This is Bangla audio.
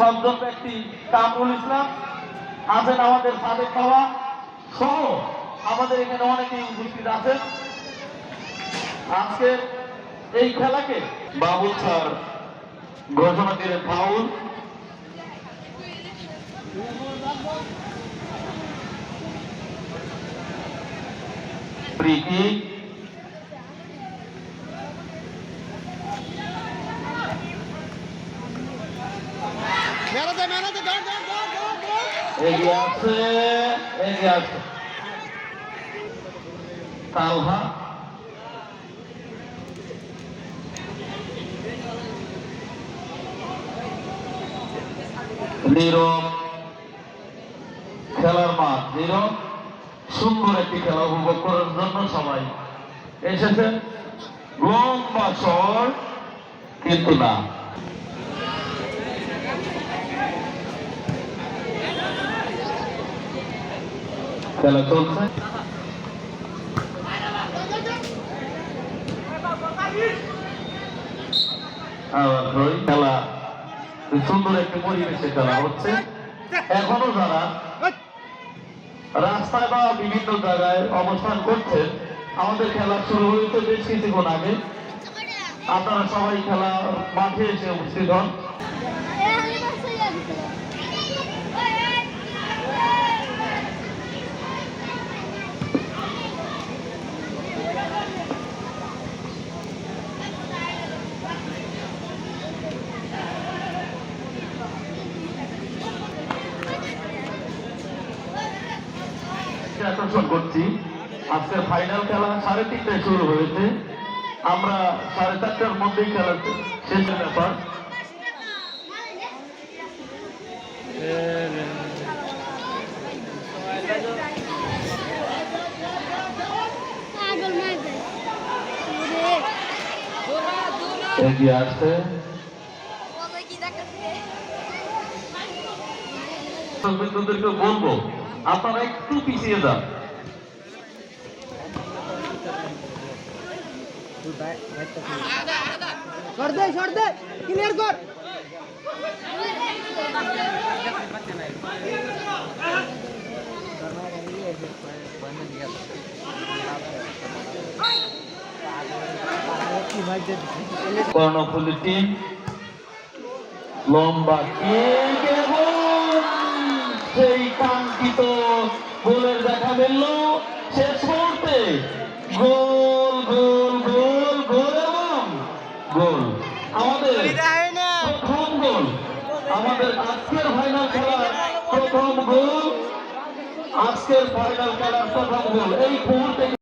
সজ্জন ব্যক্তি কামরুল ইসলাম। আছেন আমাদের সাদেক বাবা সহ আমাদের এখানে অনেকেই উপস্থিত আছেন। আজকে এই খেলাকে বাবুল স্যার ঘোষণা দিলেন ফাউল। প্রীতি এগিয়ে আছে তালহা। খেলার মাঠ, নীরব। সুন্দর একটি খেলা উপভোগ করার জন্য সবাই এসেছেন। লম্বা শহর কিন্তু না। খেলা চলছে খেলা সুন্দর একটি পরিবেশে খেলা হচ্ছে। এখনও যারা রাস্তায় বা বিভিন্ন জায়গায় অবস্থান করছেন, আমাদের খেলা শুরু হয়েছে বেশ কিছুক্ষণ আগে। আপনারা সবাই খেলা মাঠে এসে উপস্থিত হন। আকর্ষণ করছি। আজকের ফাইনাল খেলা সাড়ে তিনটায় শুরু হয়েছে। আমরা সাড়ে চারটার মধ্যেই খেলা শেষের ব্যাপার। এগিয়ে আসছে। বলব আপনারা একটু পিছিয়ে যান। সর দে সর দে ক্লিয়ার কর। কর্ণফুলি টিম লম্বা কে শেষ মুহূর্তে। গোল গোল গোল গোল এবং গোল। আমাদের প্রথম গোল। আমাদের আজকের ফাইনাল খেলার প্রথম গোল। আজকের ফাইনাল খেলার প্রথম গোল। এই মুহূর্তে